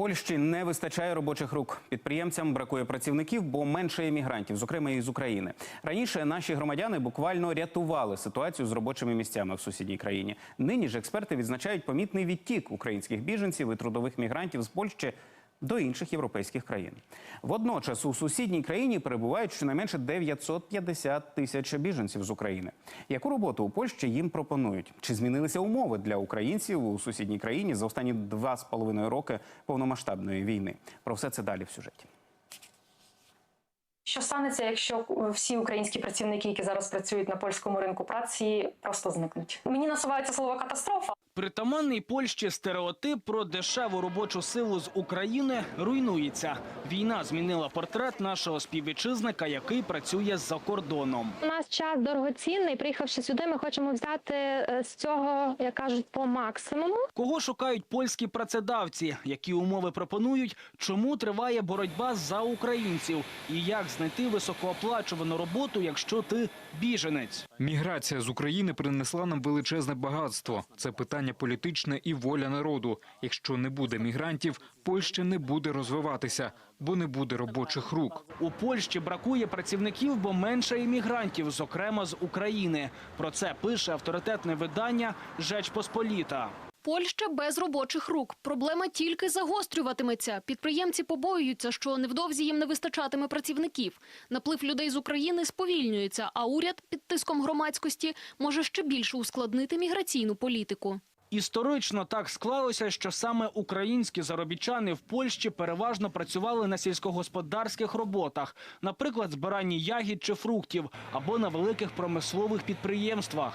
Польщі не вистачає робочих рук. Підприємцям бракує працівників, бо менше емігрантів, зокрема і з України. Раніше наші громадяни буквально рятували ситуацію з робочими місцями в сусідній країні. Нині ж експерти відзначають помітний відтік українських біженців і трудових мігрантів з Польщі до інших європейських країн. Водночас у сусідній країні перебувають щонайменше 950 тисяч біженців з України. Яку роботу у Польщі їм пропонують? Чи змінилися умови для українців у сусідній країні за останні два з половиною роки повномасштабної війни? Про все це далі в сюжеті. Що станеться, якщо всі українські працівники, які зараз працюють на польському ринку праці, просто зникнуть? Мені насувається слово катастрофа. Притаманний Польщі стереотип про дешеву робочу силу з України руйнується. Війна змінила портрет нашого співвітчизника, який працює за кордоном. У нас час дорогоцінний. Приїхавши сюди, ми хочемо взяти е, з цього, як кажуть, по максимуму. Кого шукають польські працедавці? Які умови пропонують? Чому триває боротьба за українців? І як знайти високооплачувану роботу, якщо ти біженець? Міграція з України принесла нам величезне багатство. Це питання політичне і воля народу. Якщо не буде мігрантів, Польща не буде розвиватися, бо не буде робочих рук. У Польщі бракує працівників, бо менше іммігрантів, зокрема з України. Про це пише авторитетне видання Жеч Посполіта. Польща без робочих рук. Проблема тільки загострюватиметься. Підприємці побоюються, що невдовзі їм не вистачатиме працівників. Наплив людей з України сповільнюється, а уряд під тиском громадськості може ще більше ускладнити міграційну політику. Історично так склалося, що саме українські заробітчани в Польщі переважно працювали на сільськогосподарських роботах, наприклад, збиранні ягід чи фруктів, або на великих промислових підприємствах.